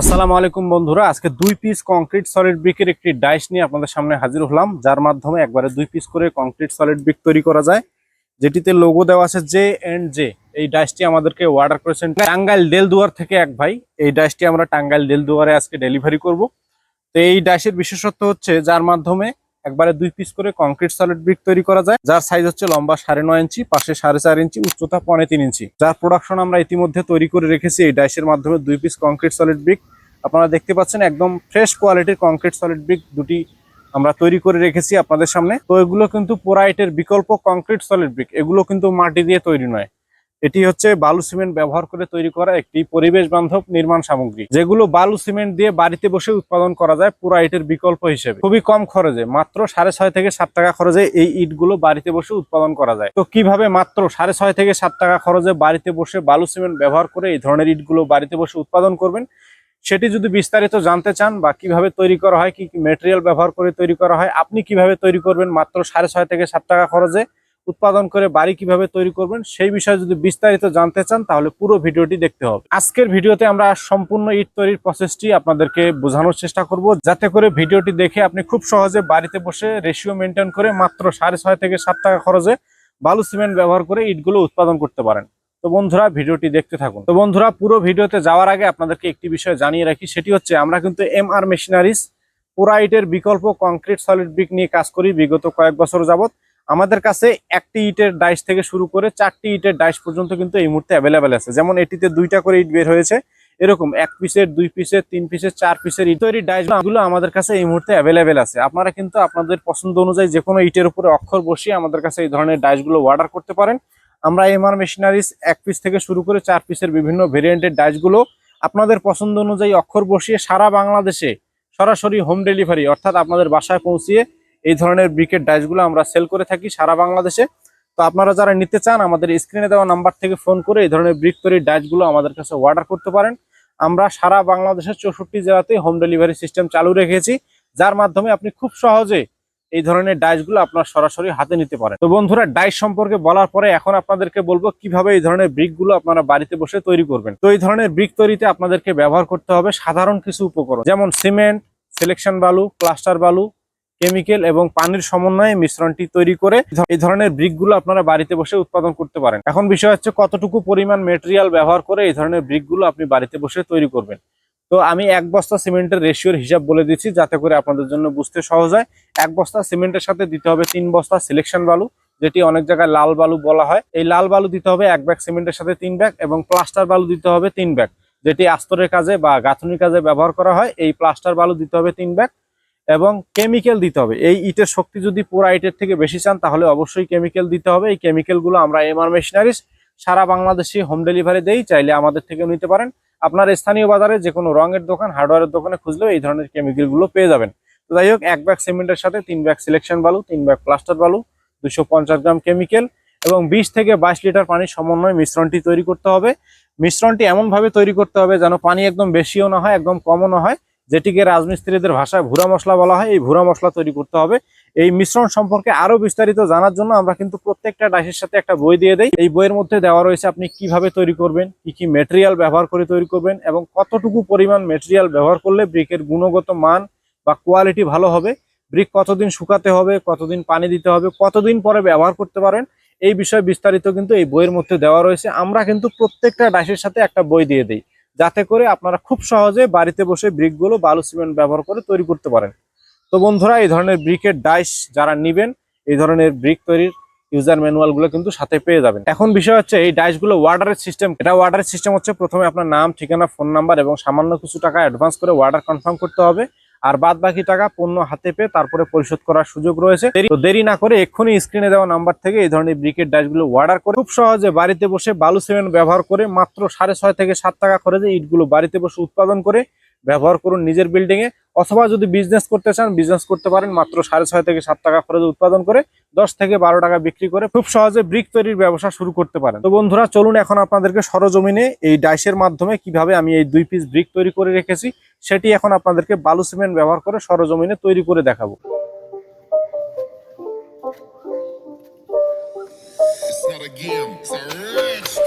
আসসালামু আলাইকুম বন্ধুরা। আজকে দুই পিস কংক্রিট সলিড ব্রিকের একটি ডাইস নিয়ে আপনাদের সামনে হাজির হলাম, যার মাধ্যমে একবারে দুই পিস করে কংক্রিট সলিড ব্রিক তৈরি করা যায়। যেটিতে লোগো দেওয়া আছে জে এন্ড জে এই ডাইসটি আমাদেরকে অর্ডার করেছেন টাঙ্গাইল ডেলদুয়ার থেকে এক ভাই। এই ডাইসটি আমরা টাঙ্গাইল ডেলদুয়ারে আজকে ডেলিভারি করব। তো এই ডাইসের বিশেষত্ব হচ্ছে, যার মাধ্যমে একবারে দুই পিস করে কংক্রিট সলিড ব্রিক তৈরি করা যায়। যার সাইজ হচ্ছে লম্বা সাড়ে নয় ইঞ্চি, পাশে সাড়ে চার ইঞ্চি, উচ্চতা পনে তিন ইঞ্চি। যার প্রোডাকশন আমরা ইতিমধ্যে তৈরি করে রেখেছি এই ডাইসের মাধ্যমে দুই পিস কংক্রিট সলিড ব্রিক আপনারা দেখতে পাচ্ছেন একদম ফ্রেশ কোয়ালিটির কংক্রিট সলিড ব্রিক দুটি আমরা তৈরি করে রেখেছি আপনাদের সামনে। তো এগুলো কিন্তু পোরাইটের বিকল্প কংক্রিট সলিড ব্রিক এগুলো কিন্তু মাটি দিয়ে তৈরি নয়। এটি হচ্ছে বালু সিমেন্ট ব্যবহার করে তৈরি করা একটি পরিবেশ বান্ধব নির্মাণ সামগ্রী। যেগুলো বালু সিমেন্ট দিয়ে বাড়িতে বসে উৎপাদন করা যায় পুরা ইটের বিকল্প হিসেবে। খুবই কম খরচে, মাত্র সাড়ে ছয় থেকে সাত টাকা খরচে এই ইটগুলো বাড়িতে বসে উৎপাদন করা যায়। তো কীভাবে মাত্র সাড়ে ছয় থেকে সাত টাকা খরচে বাড়িতে বসে বালু সিমেন্ট ব্যবহার করে এই ধরনের ইটগুলো বাড়িতে বসে উৎপাদন করবেন? সেটি যদি বিস্তারিত জানতে চান বা কীভাবে তৈরি করা হয়, কি কি মেটেরিয়াল ব্যবহার করে তৈরি করা হয়, আপনি কীভাবে তৈরি করবেন মাত্র সাড়ে ছয় থেকে সাত টাকা খরচে? উৎপাদন করে বাড়ি কীভাবে তৈরি করবেন সেই বিষয়ে যদি বিস্তারিত জানতে চান, তাহলে পুরো ভিডিওটি দেখতে হবে। আজকের ভিডিওতে আমরা সম্পূর্ণ ইট তৈরির প্রসেসটি আপনাদেরকে বোঝানোর চেষ্টা করব। যাতে করে ভিডিওটি দেখে আপনি খুব সহজে বাড়িতে বসে রেশিও মেনটেন করে মাত্র সাড়ে ছয় থেকে সাত টাকা খরচে বালু সিমেন্ট ব্যবহার করে ইটগুলো উৎপাদন করতে পারেন। তো বন্ধুরা, ভিডিওটি দেখতে থাকুন। তো বন্ধুরা, পুরো ভিডিওতে যাওয়ার আগে আপনাদেরকে একটি বিষয় জানিয়ে রাখি, সেটি হচ্ছে আমরা কিন্তু এম আর মেশিনারিজ পোরাইটের বিকল্প কংক্রিট সলিড ব্রিক নিয়ে কাজ করি বিগত কয়েক বছর যাবত আমাদের কাছে একটি ইটের ডাইস থেকে শুরু করে চারটি ইটের ডাইস পর্যন্ত কিন্তু এই মুহূর্তে অ্যাভেলেবেল আছে। যেমন এটিতে দুইটা করে ইট বের হয়েছে। এরকম এক পিসের, দুই পিসের, তিন পিসের, চার পিসের ইট তৈরি ডাইসগুলো আমাদের কাছে এই মুহূর্তে অ্যাভেলেবেল আছে। আপনারা কিন্তু আপনাদের পছন্দ অনুযায়ী যে কোনো ইটের উপরে অক্ষর বসিয়ে আমাদের কাছে এই ধরনের ডাইসগুলো অর্ডার করতে পারেন। আমরা এমআর মেশিনারিজ এক পিস থেকে শুরু করে চার পিসের বিভিন্ন ভেরিয়েন্টের ডাইসগুলো আপনাদের পছন্দ অনুযায়ী অক্ষর বসিয়ে সারা বাংলাদেশে সরাসরি হোম ডেলিভারি অর্থাৎ আপনাদের বাসায় পৌঁছিয়ে এই ধরনের ব্রিকেট ডাইসগুলো আমরা সেল করে থাকি সারা বাংলাদেশে। তো আপনারা যারা নিতে চান, আমাদের স্ক্রিনে দেওয়া নাম্বার থেকে ফোন করে এই ধরনের ব্রিক তৈরির ডাইসগুলো আমাদের কাছে অর্ডার করতে পারেন। আমরা সারা বাংলাদেশের চৌষট্টি জেলাতে হোম ডেলিভারি সিস্টেম চালু রেখেছি, যার মাধ্যমে আপনি খুব সহজে এই ধরনের ডাইসগুলো আপনার সরাসরি হাতে নিতে পারেন। তো বন্ধুরা, ডাইস সম্পর্কে বলার পরে এখন আপনাদেরকে বলব কীভাবে এই ধরনের ব্রিকগুলো আপনারা বাড়িতে বসে তৈরি করবেন। তো এই ধরনের ব্রিক তৈরিতে আপনাদেরকে ব্যবহার করতে হবে সাধারণ কিছু উপকরণ, যেমন সিমেন্ট, সিলেকশন বালু, প্লাস্টার বালু কেমিক্যাল এবং পানির সমন্বয়ে মিশ্রণটি তৈরি করে এই ধরনের ব্রিকগুলো আপনারা বাড়িতে বসে উৎপাদন করতে পারেন। এখন বিষয় হচ্ছে কতটুকু পরিমাণ মেটেরিয়াল ব্যবহার করে এই ধরনের ব্রিকগুলো আপনি বাড়িতে বসে তৈরি করবেন। তো আমি এক বস্তা সিমেন্টের রেশিওর হিসাব বলে দিচ্ছি যাতে করে আপনাদের জন্য বুঝতে সহজ হয়। এক বস্তা সিমেন্টের সাথে দিতে হবে তিন বস্তা সিলেকশন বালু, যেটি অনেক জায়গায় লাল বালু বলা হয়। এই লাল বালু দিতে হবে এক ব্যাগ সিমেন্টের সাথে তিন ব্যাগ এবং প্লাস্টার বালু দিতে হবে তিন ব্যাগ যেটি আস্তরের কাজে বা গাঁথনির কাজে ব্যবহার করা হয়। এই প্লাস্টার বালু দিতে হবে তিন ব্যাগ এবং কেমিক্যাল দিতে হবে। এই ইটের শক্তি যদি পুরা ইটের থেকে বেশি চান, তাহলে অবশ্যই কেমিক্যাল দিতে হবে। এই কেমিক্যালগুলো আমরা এমআর মেশিনারিজ সারা বাংলাদেশে হোম ডেলিভারি দেই, চাইলে আমাদের থেকে নিতে পারেন। আপনার স্থানীয় বাজারে যে কোনো রঙের দোকান হার্ডওয়্যারের দোকানে খুঁজলেও এই ধরনের কেমিক্যালগুলো পেয়ে যাবেন। তো যাই হোক, এক ব্যাগ সিমেন্টের সাথে তিন ব্যাগ সিলেকশন বালু, তিন ব্যাগ প্লাস্টার বালু, দুশো গ্রাম কেমিক্যাল এবং বিশ থেকে বাইশ লিটার পানির সমন্বয় মিশ্রণটি তৈরি করতে হবে। মিশ্রণটি এমনভাবে তৈরি করতে হবে যেন পানি একদম বেশিও না হয়, একদম কমও না হয়। যেটিকে রাজমিস্ত্রিদের ভাষায় ভুরা মশলা বলা হয়, এই ভুরা মশলা তৈরি করতে হবে। এই মিশ্রণ সম্পর্কে আরও বিস্তারিত জানার জন্য আমরা কিন্তু প্রত্যেকটা ডাইসের সাথে একটা বই দিয়ে দেই। এই বইয়ের মধ্যে দেওয়া রয়েছে আপনি কীভাবে তৈরি করবেন, কি কি মেটেরিয়াল ব্যবহার করে তৈরি করবেন এবং কতটুকু পরিমাণ মেটেরিয়াল ব্যবহার করলে ব্রিকের গুণগত মান বা কোয়ালিটি ভালো হবে, ব্রিক কতদিন শুকাতে হবে, কতদিন পানি দিতে হবে, কতদিন পরে ব্যবহার করতে পারেন, এই বিষয়ে বিস্তারিত কিন্তু এই বইয়ের মধ্যে দেওয়া রয়েছে। আমরা কিন্তু প্রত্যেকটা ডাইসের সাথে একটা বই দিয়ে দিই। যাতে করে আপনারা খুব সহজে বাড়িতে বসে ব্রিকগুলো বালু সিমেন্ট ব্যবহার করে তৈরি করতে পারেন। তো বন্ধুরা, এই ধরনের ব্রিকের ডাইস যারা নেবেন, এই ধরনের ব্রিক তৈরির ইউজার ম্যানুয়ালগুলো কিন্তু সাথে পেয়ে যাবেন। এখন বিষয় হচ্ছে, এই ডাইসগুলো ওয়ার্ডারের সিস্টেম, এটা ওয়ার্ডারের সিস্টেম হচ্ছে প্রথমে আপনার নাম, ঠিকানা, ফোন নাম্বার এবং সামান্য কিছু টাকা অ্যাডভান্স করে ওয়ার্ডার কনফার্ম করতে হবে। আর বাদ বাকি টাকা পণ্য হাতে পেয়ে তারপরে পরিশোধ করার সুযোগ রয়েছে। তো দেরি না করে এক্ষুনি স্ক্রিনে দেওয়া নাম্বার থেকে এই ধরনের ব্রিকেট ডাইসগুলো অর্ডার করে খুব সহজে বাড়িতে বসে বালু সিমেন্ট ব্যবহার করে মাত্র সাড়ে ছয় থেকে সাত টাকা খরচে ইটগুলো বাড়িতে বসে উৎপাদন করে ব্যবহার করুন নিজের বিল্ডিং এ অথবা যদি বিজনেস করতে চান বিজনেস করতে পারেন মাত্র সাড়ে ছয় থেকে সাত টাকা খরচ উৎপাদন করে দশ থেকে বারো টাকা বিক্রি করে খুব সহজে ব্রিক তৈরির ব্যবসা শুরু করতে পারেন। তো বন্ধুরা চলুন এখন আপনাদেরকে সরজমিনে এই ডাইসের মাধ্যমে কীভাবে আমি এই দুই পিস ব্রিক তৈরি করে রেখেছি সেটি এখন আপনাদেরকে বালু সিমেন্ট ব্যবহার করে সরজমিনে তৈরি করে দেখাবো। It's not a game, it's a